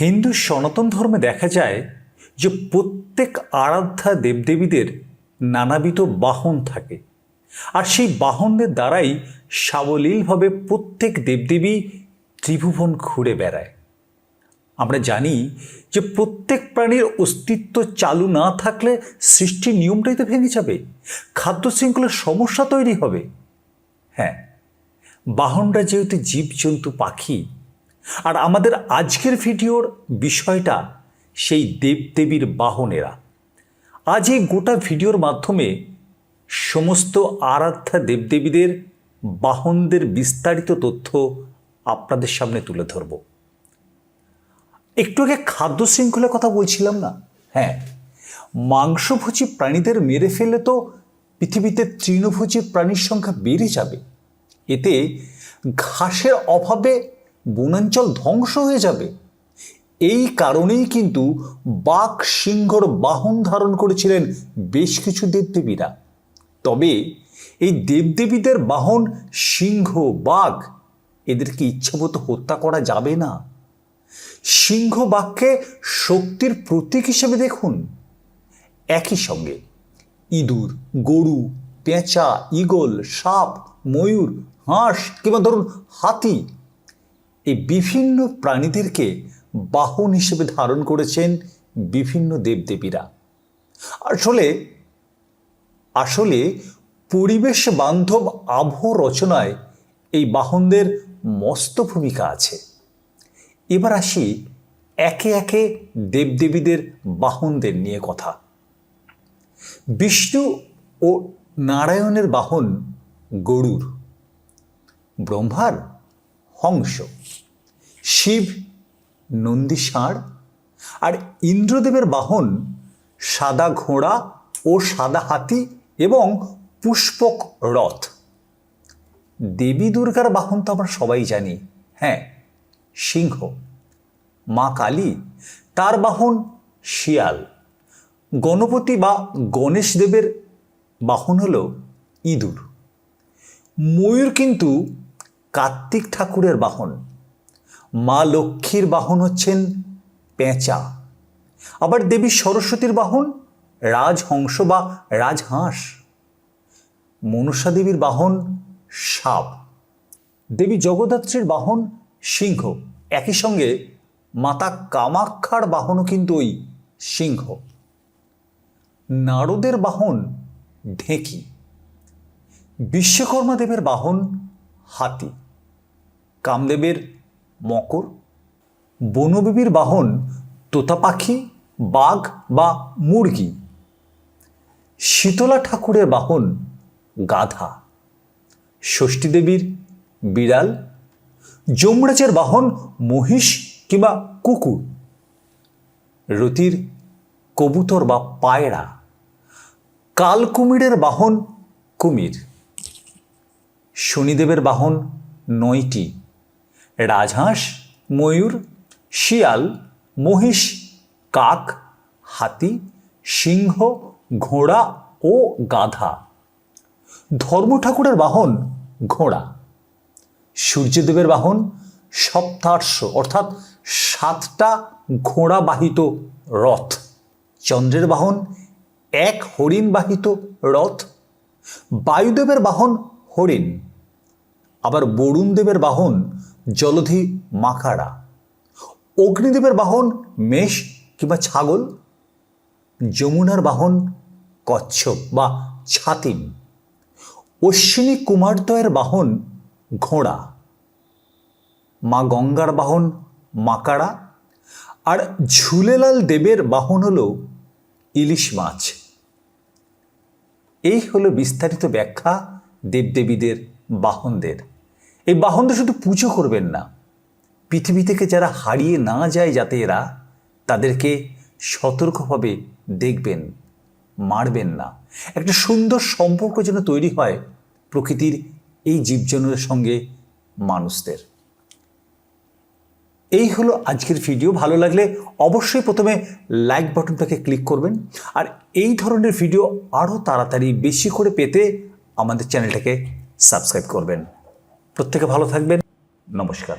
হিন্দু সনাতন ধর্মে দেখা যায় যে প্রত্যেক আরাধ্যা দেবদেবীদের নানাবিধ বাহন থাকে। আর সেই বাহনদের দ্বারাই সাবলীলভাবে প্রত্যেক দেবদেবী ত্রিভুবন ঘুরে বেড়ায়। আমরা জানি যে প্রত্যেক প্রাণীর অস্তিত্ব চালু না থাকলে সৃষ্টির নিয়মটাই তো ভেঙে যাবে, খাদ্য শৃঙ্খলের সমস্যা তৈরি হবে। হ্যাঁ বাহনরা যেহেতু জীবজন্তু পাখি আর আমাদের আজকের ভিডিওর বিষয়টা সেই দেবদেবীর বাহনেরা। আজ এই গোটা ভিডিওর মাধ্যমে সমস্ত আরাধ্যা দেবদেবীদের, বাহনদের বিস্তারিত তথ্য আপনাদের সামনে তুলে ধরব। একটু আগে খাদ্য শৃঙ্খলার কথা বলছিলাম না? হ্যাঁ মাংসভোজী প্রাণীদের মেরে ফেলে তো পৃথিবীতে তৃণভোজী প্রাণীর সংখ্যা বেড়ে যাবে। এতে ঘাসের অভাবে বনাঞ্চল ধ্বংস হয়ে যাবে। এই কারণেই কিন্তু বাঘ সিংহর বাহন ধারণ করেছিলেন বেশ কিছু দেবদেবীরা। তবে এই দেবদেবীদের বাহন সিংহ, বাঘ, এদেরকে ইচ্ছামতো হত্যা করা যাবে না। সিংহ বাঘকে শক্তির প্রতীক হিসেবে দেখুন। একই সঙ্গে ইঁদুর, গরু, পেঁচা, ঈগল, সাপ, ময়ূর, হাঁস কিংবা ধরুন হাতি এই বিভিন্ন প্রাণীদেরকে বাহন হিসেবে ধারণ করেছেন বিভিন্ন দেবদেবীরা। আসলে আসলে পরিবেশ বান্ধব আবহ রচনায় এই বাহনদের মস্ত ভূমিকা আছে। এবার আসি একে একে দেবদেবীদের বাহনদের নিয়ে কথা। বিষ্ণু ও নারায়ণের বাহন গরুর। ব্রহ্মার হংস, শিব নন্দী ষাঁড় আর ইন্দ্রদেবের বাহন সাদা ঘোড়া ও সাদা হাতি এবং পুষ্পক রথ। দেবী দুর্গার বাহন তো আমরা সবাই জানি। হ্যাঁ সিংহ, মা কালী, তার বাহন শিয়াল। গণপতি বা গণেশ দেবের বাহন হল ইঁদুর। ময়ূর কিন্তু কার্তিক ঠাকুরের বাহন। মা লক্ষ্মীর বাহন হচ্ছেন পেঁচা। আবার দেবী সরস্বতীর বাহন রাজহংস বা রাজহাঁস। মনসা দেবীর বাহন সাপ। দেবী জগদ্ধাত্রীর বাহন সিংহ। একই সঙ্গে মাতা কামাক্ষার বাহনও কিন্তু ওই সিংহ। নারদের বাহন ঢেঁকি। বিশ্বকর্মা দেবের বাহন হাতি, কামদেবের মকর, বনবিবির বাহন তোতা পাখি বাঘ বা মুরগি, শীতলা ঠাকুরের বাহন, গাধা, ষষ্ঠী দেবীর বিড়াল, যমরাজের বাহন, মহিষ কিংবা কুকুর, রতির কবুতর বা পায়রা, কালকুমিরের বাহন কুমির। শনিদেবের বাহন নয়টি। রাজহাঁস, ময়ূর, শিয়াল, মহিষ, কাক, হাতি, সিংহ, ঘোড়া ও গাধা। ধর্ম ঠাকুরের বাহন ঘোড়া। সূর্যদেবের বাহন সপ্তার্শ অর্থাৎ সাতটা ঘোড়া বাহিত রথ। চন্দ্রের বাহন এক হরিণ বাহিত রথ। বায়ুদেবের বাহন হরিণ। আবার বরুণদেবের বাহন জলধি মাকাড়া অগ্নিদেবের বাহন মেষ কিংবা ছাগল। যমুনার বাহন কচ্ছপ বা ছাতিম অশ্বিনী কুমারদ্বয়ের বাহন ঘোড়া। মা গঙ্গার বাহন মাকাড়া। আর ঝুলেলাল দেবের বাহন হল ইলিশ মাছ। এই হলো বিস্তারিত ব্যাখ্যা দেবদেবীদের বাহনদের। এই বাহনদের শুধু পুজো করবেন না, পৃথিবী থেকে যারা হারিয়ে না যায় যাতে এরা তাদেরকে সতর্কভাবে দেখবেন, মারবেন না। একটা সুন্দর সম্পর্ক যেন তৈরি হয় প্রকৃতির এই জীবজন্তুর সঙ্গে মানুষদের। এই হলো আজকের ভিডিও, ভালো লাগলে অবশ্যই প্রথমে লাইক বাটনটাকে ক্লিক করবেন, আর এই ধরনের ভিডিও আরও তাড়াতাড়ি বেশি করে পেতে আমাদের চ্যানেলটাকে সাবস্ক্রাইব করবেন। প্রত্যেকে ভালো থাকবেন। নমস্কার।